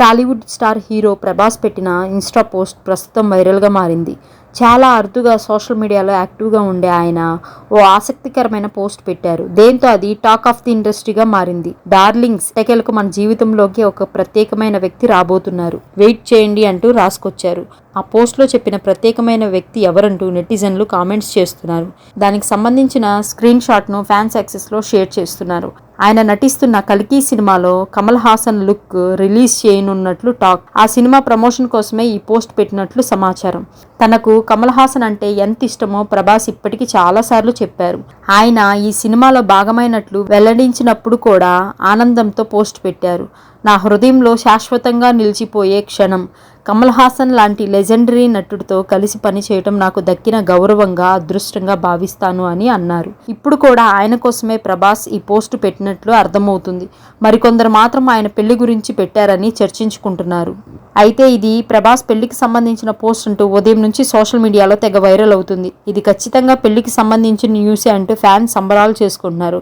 Tollywood star hero Prabhas పెట్టిన Insta post ప్రస్తుతం వైరల్గా మారింది. చాలా అరుదుగా సోషల్ మీడియాలో యాక్టివ్గా ఉండే ఆయన ఓ ఆసక్తికరమైన పోస్ట్ పెట్టారు. దేంతో అది టాక్ ఆఫ్ ది ఇండస్ట్రీగా మారింది. డార్లింగ్స్ టెకెలకు మన జీవితంలోకి ఒక ప్రత్యేకమైన వ్యక్తి రాబోతున్నారు. వెయిట్ చేయండి అంటూ రాసుకొచ్చారు. ఆ పోస్ట్లో చెప్పిన ప్రత్యేకమైన వ్యక్తి ఎవరంటూ నెటిజన్లు కామెంట్స్ చేస్తున్నారు. దానికి సంబంధించిన స్క్రీన్ షాట్ను ఫ్యాన్స్ యాక్సెస్లో షేర్ చేస్తున్నారు. ఆయన నటిస్తున్న కల్కి సినిమాలో కమల్ హాసన్ లుక్ రిలీజ్ చేయనున్నట్లు టాక్. ఆ సినిమా ప్రమోషన్ కోసమే ఈ పోస్ట్ పెట్టినట్లు సమాచారం. తనకు కమల్ హాసన్ అంటే ఎంత ఇష్టమో ప్రభాస్ ఇప్పటికీ చాలాసార్లు చెప్పారు. ఆయన ఈ సినిమాలో భాగమైనట్లు వెల్లడించినప్పుడు కూడా ఆనందంతో పోస్ట్ పెట్టారు. నా హృదయంలో శాశ్వతంగా నిలిచిపోయే క్షణం. కమల్ హాసన్ లాంటి లెజెండరీ నటుడితో కలిసి పనిచేయటం నాకు దక్కిన గౌరవంగా అదృష్టంగా భావిస్తాను అని అన్నారు. ఇప్పుడు కూడా ఆయన కోసమే ప్రభాస్ ఈ పోస్టు పెట్టినట్లు అర్థమవుతుంది. మరికొందరు మాత్రం ఆయన పెళ్ళి గురించి పెట్టారని చర్చించుకుంటున్నారు. అయితే ఇది ప్రభాస్ పెళ్ళికి సంబంధించిన పోస్ట్ అంటూ ఉదయం నుంచి సోషల్ మీడియాలో తెగ వైరల్ అవుతుంది. ఇది ఖచ్చితంగా పెళ్ళికి సంబంధించిన న్యూసే అంటూ ఫ్యాన్స్ సంబరాలు చేసుకుంటున్నారు.